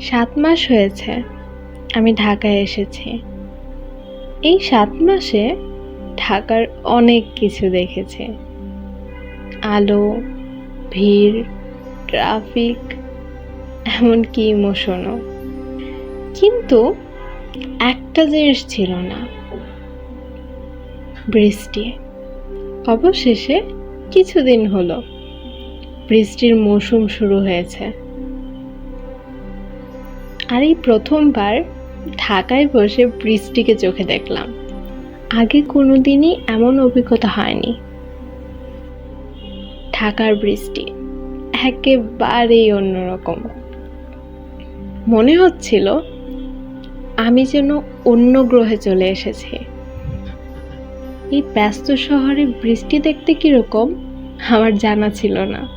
সাত মাস হয়েছে, আমি ঢাকায় এসেছি। এই সাত মাসে ঢাকার অনেক কিছু দেখেছি। আলো, ভিড়, ট্রাফিক, এমনকি ইমোশনও। কিন্তু একটা জিনিস ছিল না। বৃষ্টি। অবশেষে কিছুদিন হলো, বৃষ্টির মৌসুম শুরু হয়েছে। আর এই প্রথমবার ঢাকায় বসে বৃষ্টিকে চোখে দেখলাম। আগে কোনোদিনই এমন অভিজ্ঞতা হয়নি। ঢাকার বৃষ্টি একেবারেই অন্যরকম। মনে হচ্ছিল আমি যেন অন্য গ্রহে চলে এসেছি। এই ব্যস্ত শহরে বৃষ্টি দেখতে কীরকম আমার জানা ছিল না।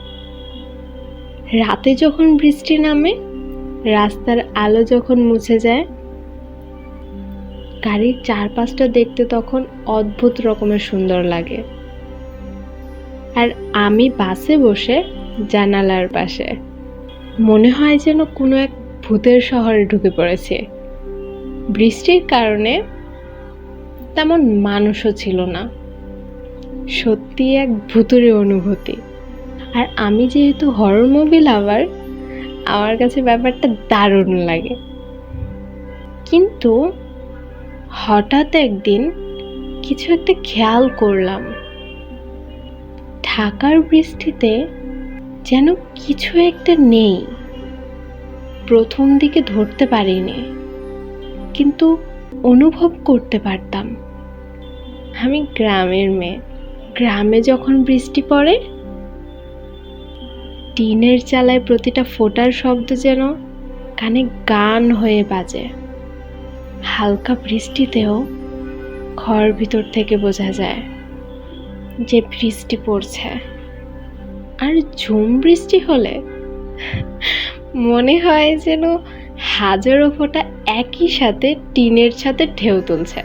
রাতে যখন বৃষ্টি নামে রাস্তার আলো যখন মুছে যায়, গাড়ির চারপাশটা দেখতে তখন অদ্ভুত রকমের সুন্দর লাগে। আর আমি বাসে বসে জানালার পাশে, মনে হয় যেন কোনো এক ভূতের শহরে ঢুকে পড়েছে। বৃষ্টির কারণে তেমন মানুষও ছিল না। সত্যি এক ভুতুরে অনুভূতি। আর আমি যেহেতু হরর মুভি লাভার আমার কাছে ব্যাপারটা দারুণ লাগে। কিন্তু হঠাৎ একদিন কিছু একটা খেয়াল করলাম। ঢাকার বৃষ্টিতে যেন কিছু একটা নেই। প্রথম দিকে ধরতে পারিনি, কিন্তু অনুভব করতে পারতাম। আমি গ্রামের মেয়ে। গ্রামে যখন বৃষ্টি পড়ে টিনের চালায় প্রতিটা ফোটার শব্দ যেন কানে গান হয়ে বাজে। হালকা বৃষ্টিতেও ঘর ভিতর থেকে বোঝা যায় যে বৃষ্টি পড়ছে। আর ঝুম বৃষ্টি হলে মনে হয় যেন হাজারো ফোঁটা একই সাথে টিনের সাথে ঢেউ তুলছে।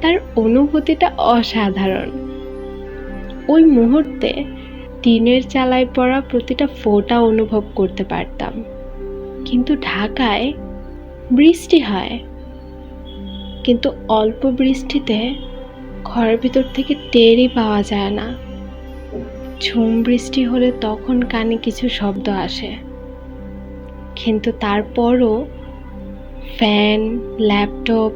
তার অনুভূতিটা অসাধারণ। ওই মুহূর্তে টিনের চালায় পড়া প্রতিটা ফোঁটা অনুভব করতে পারতাম। কিন্তু ঢাকায় বৃষ্টি হয়। কিন্তু অল্প বৃষ্টিতে ঘরের ভিতর থেকে টেরই পাওয়া যায় না। ঝুম বৃষ্টি হলে তখন কানে কিছু শব্দ আসে। কিন্তু তারপরও ফ্যান, ল্যাপটপ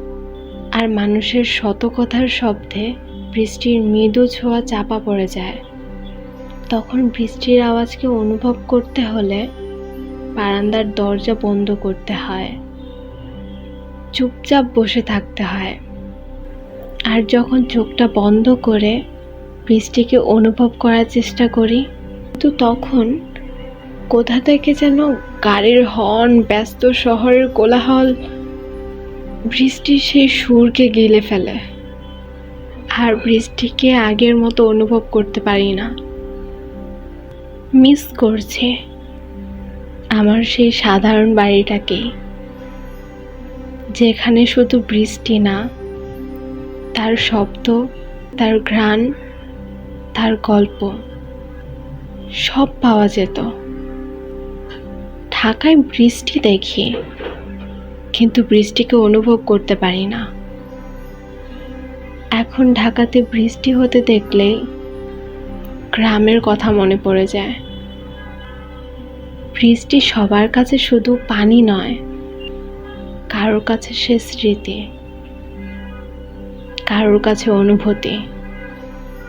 আর মানুষের শত কথার শব্দে বৃষ্টির মৃদু ছোঁয়া চাপা পড়ে যায়। তখন বৃষ্টির আওয়াজকে অনুভব করতে হলে বারান্দার দরজা বন্ধ করতে হয়। চুপচাপ বসে থাকতে হয়। আর যখন চোখটা বন্ধ করে বৃষ্টিকে অনুভব করার চেষ্টা করি তো তখন কোথা থেকে যেন গাড়ির হর্ন, ব্যস্ত শহরের কোলাহল, বৃষ্টির সেই সুরকে গিলে ফেলে। আর বৃষ্টিকে আগের মতো অনুভব করতে পারি না। মিস করছে আমার সেই সাধারণ বাড়িটাকে, যেখানে শুধু বৃষ্টি না, তার শব্দ, তার ঘ্রাণ, তার গল্প, সব পাওয়া যেত। ঢাকায় বৃষ্টি দেখি, কিন্তু বৃষ্টিকে অনুভব করতে পারি না। এখন ঢাকাতে বৃষ্টি হতে দেখলে গ্রামের কথা মনে পড়ে যায়। বৃষ্টি সবার কাছে শুধু পানি নয়, কারোর কাছে সে স্মৃতি, কারোর কাছে অনুভূতি,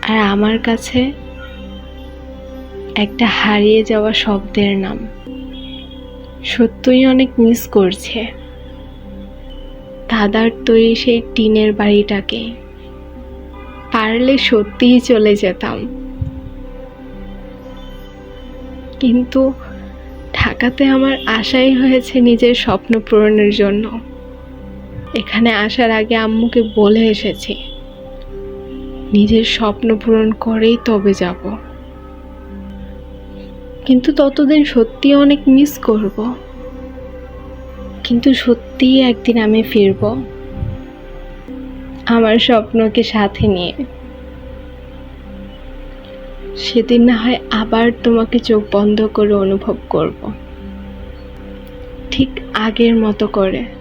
আর আমার কাছে একটা হারিয়ে যাওয়া শব্দের নাম। সত্যই অনেক মিস করছে। দাদার তৈরি সেই টিনের বাড়িটাকে। পারলে সত্যিই চলে যেতাম। কিন্তু ঢাকাতে আমার আশাই হয়েছে নিজের স্বপ্ন পূরণের জন্য। এখানে আসার আগে আম্মুকে বলে এসেছি, নিজের স্বপ্ন পূরণ করেই তবে যাব। কিন্তু ততদিন সত্যি অনেক মিস করব। কিন্তু সত্যিই একদিন আমি ফিরব। আমার স্বপ্নকে সাথে নিয়ে। সেদিন না হয় আবার তোমাকে চোখ বন্ধ করে অনুভব করব। ঠিক আগের মতো করে।